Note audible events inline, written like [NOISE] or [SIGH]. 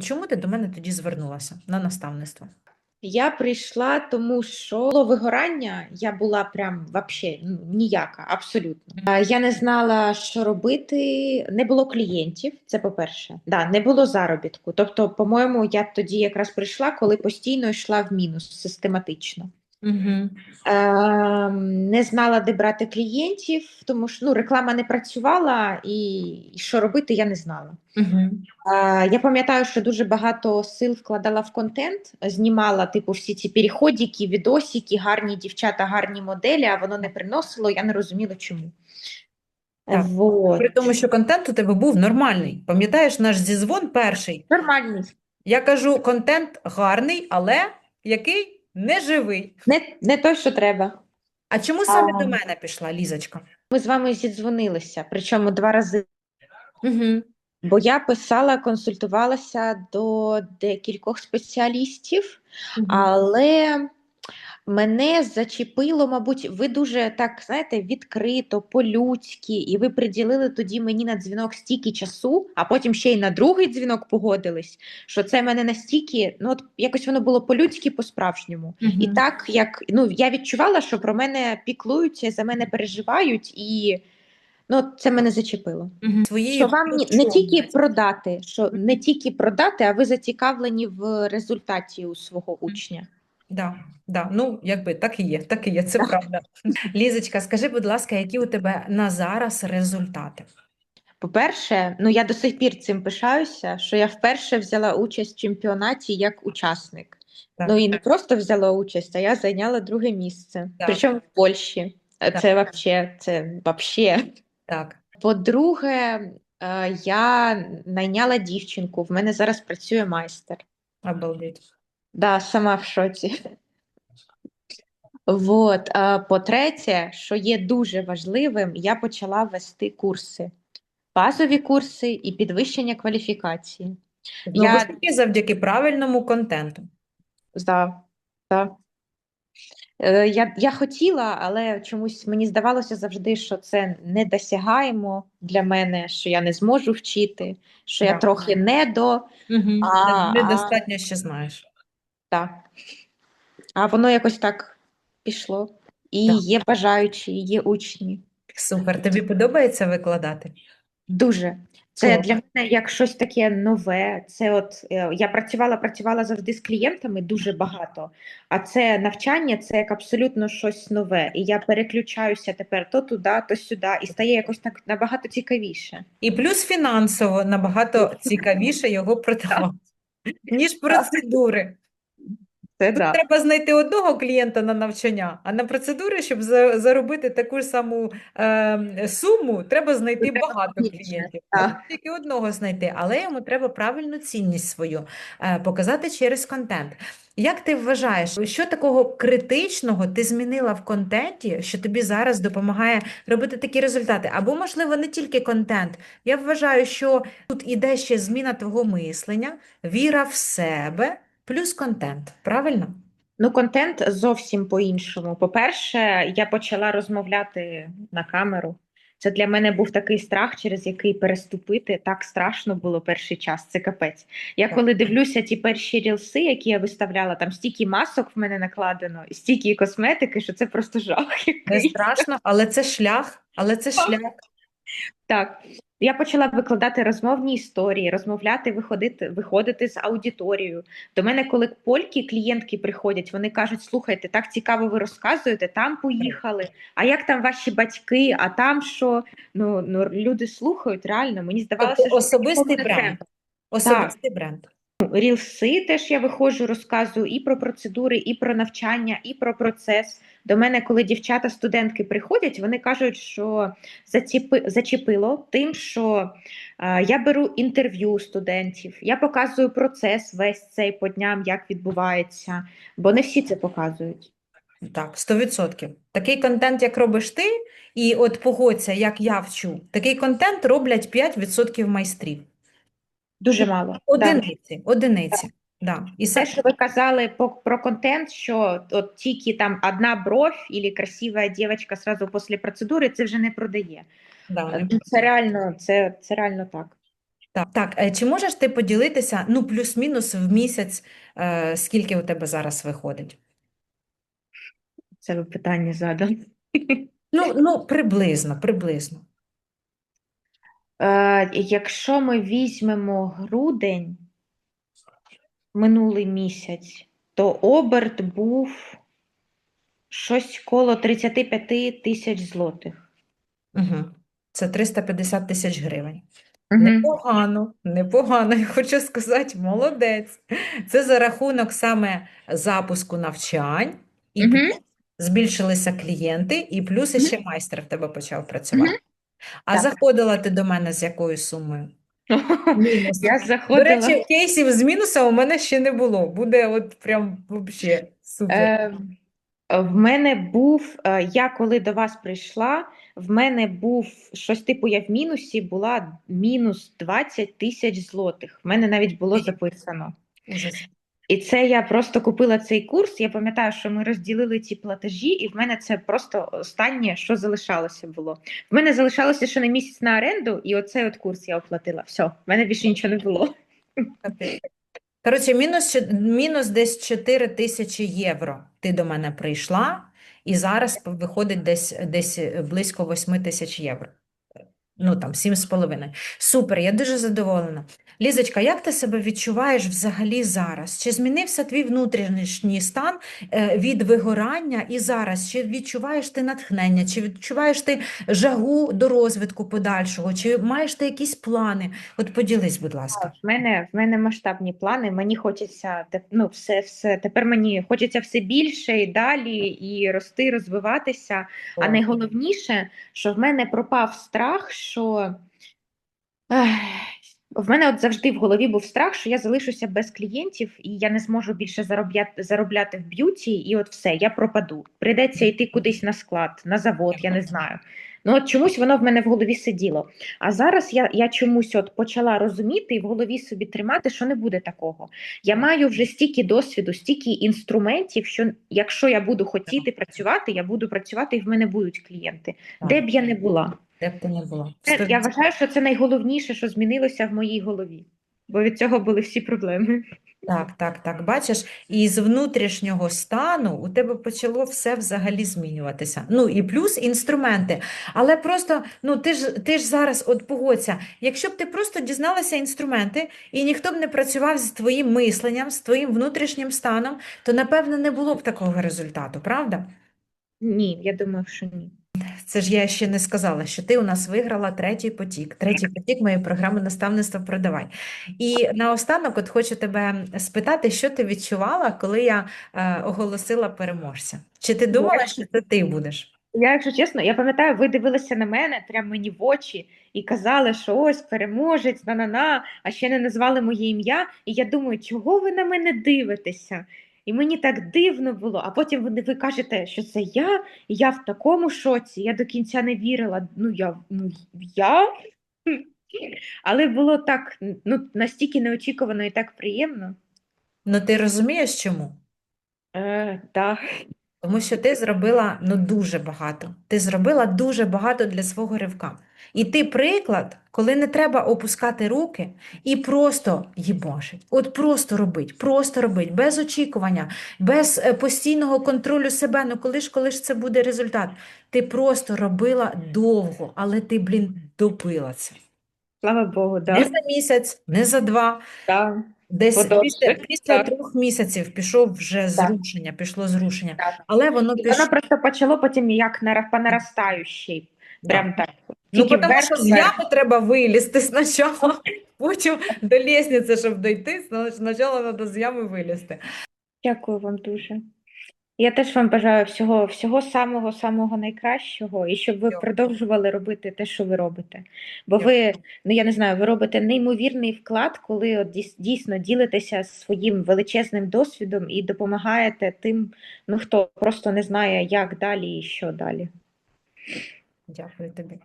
Чому ти до мене тоді звернулася на наставництво? Я прийшла, тому що було вигорання, я була прям вообще ну, ніяка, абсолютно. Я не знала, що робити. Не було клієнтів. Це по-перше, да, не було заробітку. Тобто, по-моєму, я тоді якраз прийшла, коли постійно йшла в мінус систематично. Угу. Не знала, де брати клієнтів, тому що ну, реклама не працювала, і, і що робити, я не знала. Угу. Е, Я пам'ятаю, що дуже багато сил вкладала в контент, знімала типу всі ці переходики, відосики, гарні дівчата, гарні моделі, а воно не приносило, я не розуміла чому. Так. Вот. При тому, що контент у тебе був нормальний. Пам'ятаєш наш зізвон перший? Нормальний. Я кажу, контент гарний, але який не живий. Не, не той, що треба. А чому саме до мене пішла, Лізочка? Ми з вами зідзвонилися, причому два рази. Угу. Бо я писала, консультувалася до декількох спеціалістів, але мене зачепило, мабуть, ви дуже так знаєте, відкрито, по-людськи, і ви приділили тоді мені на дзвінок стільки часу, а потім ще й на другий дзвінок погодились, що це мене настільки, ну от якось воно було по-людськи, по-справжньому. І так, як ну я відчувала, що про мене піклуються, за мене переживають, і ну, це мене зачепило. Угу. Своєю Що вам ні- не тільки продати, що не тільки продати, а ви зацікавлені в результаті у свого учня. Да, да, ну, якби так і є, так і є, це правда. Лізочка, скажи, будь ласка, які у тебе на зараз результати? По-перше, ну я до сих пір цим пишаюся, що я вперше взяла участь в чемпіонаті як учасник. Так. Ну і не просто взяла участь, а я зайняла друге місце. Так. Причому в Польщі. Е, Так. Це вообще, це вообще. Так. По-друге, е, я найняла дівчинку. В мене зараз працює майстер. Обалдеть. Да, сама в шоці. Вот. По-третє, що є дуже важливим, я почала вести курси. Базові курси і підвищення кваліфікації. Знову Я- ж завдяки правильному контенту. Да, да. Е, Я, я хотіла, але чомусь мені здавалося завжди, що це недосягаємо для мене, що я не зможу вчити, що я трохи недо. Угу. А, Недостатньо ще знаєш. Так. А воно якось так пішло. І Так. є бажаючі, і є учні. Супер. Тобі подобається викладати? Дуже. Це Чого? для мене як щось таке нове. Це от е, я працювала, працювала завжди з клієнтами дуже багато. А це навчання, це як абсолютно щось нове. І я переключаюся тепер то туди, то сюди, і стає якось так набагато цікавіше. І плюс фінансово набагато цікавіше його продавати, ніж процедури. Це Тут да. треба знайти одного клієнта на навчання, а на процедури, щоб заробити таку ж саму е, суму, треба знайти Треба багато клієнтів. Треба тільки одного знайти, але йому треба правильну цінність свою е, показати через контент. Як ти вважаєш, що такого критичного ти змінила в контенті, що тобі зараз допомагає робити такі результати? Або, можливо, не тільки контент. Я вважаю, що тут іде ще зміна твого мислення, віра в себе, плюс контент. Правильно? Ну, контент зовсім по-іншому. По-перше, я почала розмовляти на камеру. Це для мене був такий страх, через який переступити. Так страшно було перший час. Це капець. Я Так. коли дивлюся ті перші рілси, які я виставляла, там стільки масок в мене накладено, і стільки косметики, що це просто жах. Не страшно, але це шлях, але це шлях. Так, я почала викладати розмовні історії, розмовляти, виходити, виходити з аудиторією. До мене, коли польки, клієнтки приходять, вони кажуть: слухайте, так цікаво, ви розказуєте, там поїхали. А як там ваші батьки? А там що? Ну, ну люди слухають реально. Мені здавалося, Тобто що особистий бренд. Особистий бренд. Рілси теж я виходжу, розказую і про процедури, і про навчання, і про процес. До мене, коли дівчата, студентки приходять, вони кажуть, що зачепи, зачепило тим, що е, я беру інтерв'ю студентів, я показую процес весь цей по дням, як відбувається, бо не всі це показують. Так, 100%. Такий контент, як робиш ти, і от погодься, як я вчу, такий контент роблять 5% майстрів. Дуже мало. Одиниці, одиниці. Да. І Те, що ви казали про контент, що от тільки там одна бровь або красива дівчинка сразу після процедури, це вже не продає. да, Ну, Це реально, це, це реально так. Так, так. Е, Чи можеш ти поділитися, ну, плюс-мінус в місяць, е, скільки у тебе зараз виходить? Це ви питання задали. Ну, ну, приблизно, приблизно. Е, якщо ми візьмемо грудень, минулий місяць, то оберт був щось коло 35 тисяч злотих. Угу. Це 350 тисяч гривень. Мгм. Непогано, непогано, я хочу сказати, молодець. Це за рахунок саме запуску навчань, і плюс збільшилися клієнти, і плюс Мгм. ще майстер в тебе почав працювати. А Так. заходила ти до мене з якою сумою? Мінус. Я До речі, кейсів з мінуса у мене ще не було. Буде от прям взагалі супер. Е, в мене був, е, я коли до вас прийшла, в мене був щось типу, я в мінусі була мінус 20 тисяч злотих. В мене навіть було записано. Ужас. І це я просто купила цей курс. Я пам'ятаю, що ми розділили ці платежі, і в мене це просто останнє, що залишалося було. В мене залишалося ще на місяць на оренду, і оцей от курс я оплатила. Все, в мене більше нічого не було. Коротше, мінус, мінус десь 4 тисячі євро ти до мене прийшла, і зараз виходить десь, десь близько 8 тисяч євро. Ну, там, 7,5. Супер, я дуже задоволена. Лізочка, як ти себе відчуваєш взагалі зараз? Чи змінився твій внутрішній стан е, від вигорання і зараз? Чи відчуваєш ти натхнення? Чи відчуваєш ти жагу до розвитку подальшого? Чи маєш ти якісь плани? От поділись, будь ласка. В мене, в мене масштабні плани. Мені хочеться ну, все, все. Тепер мені хочеться все більше і далі, і рости, розвиватися. А найголовніше, що в мене пропав страх, що в мене от завжди в голові був страх, що я залишуся без клієнтів і я не зможу більше заробляти, заробляти в б'юті, і от все, я пропаду. Прийдеться йти кудись на склад, на завод, я не знаю. Ну от чомусь воно в мене в голові сиділо. А зараз я, я чомусь от почала розуміти і в голові собі тримати, що не буде такого. Я маю вже стільки досвіду, стільки інструментів, що якщо я буду хотіти працювати, я буду працювати і в мене будуть клієнти, де б я не була. Де б ти не була. Це, я вважаю, що це найголовніше, що змінилося в моїй голові, бо від цього були всі проблеми. Так, так, так. Бачиш, і з внутрішнього стану у тебе почало все взагалі змінюватися. Ну і плюс інструменти. Але просто, ну ти ж ти ж зараз, от погодься, якщо б ти просто дізналася інструменти, і ніхто б не працював з твоїм мисленням, з твоїм внутрішнім станом, то напевно не було б такого результату, правда? Ні, я думаю, що ні. Це ж я ще не сказала, що ти у нас виграла третій потік. Третій потік моєї програми наставництва продавай. І наостанок, от хочу тебе спитати, що ти відчувала, коли я е, оголосила переможця? Чи ти думала, що це ти будеш? Я, якщо чесно, я пам'ятаю, ви дивилися на мене прямо мені в очі і казали, що ось переможець, на-на-на, а ще не назвали моє ім'я. І я думаю, чого ви на мене дивитеся? І мені так дивно було. А потім ви, ви кажете, що це я, і я в такому шоці, я до кінця не вірила. Ну, я, ну, я? [LAUGHS] Але було так ну, настільки неочікувано і так приємно. Ну ти розумієш чому? Е, так. Тому що ти зробила ну дуже багато. Ти зробила дуже багато для свого ривка. І ти приклад, коли не треба опускати руки і просто їбашить. От просто робить, просто робить, без очікування, без е, постійного контролю себе. Ну коли ж, коли ж це буде результат? Ти просто робила довго, але ти, блін, добила це. Слава Богу, Не за місяць, не за два. Так. Десь Подовше, після, після так. трьох місяців пішов вже зрушення, пішло зрушення. Так. Але воно пішло. Воно просто почало потім як по наростаючій. Прям так. Ну, тому що з ями треба вилізти [LAUGHS] спочатку, потім до лестниці, щоб дойти, спочатку треба з ями вилізти. Дякую вам дуже. Я теж вам бажаю всього, всього самого самого найкращого, і щоб ви Дякую. продовжували робити те, що ви робите. Бо ви, ну я не знаю, ви робите неймовірний вклад, коли от дійсно ділитеся своїм величезним досвідом і допомагаєте тим, ну хто просто не знає, як далі і що далі. Дякую тобі.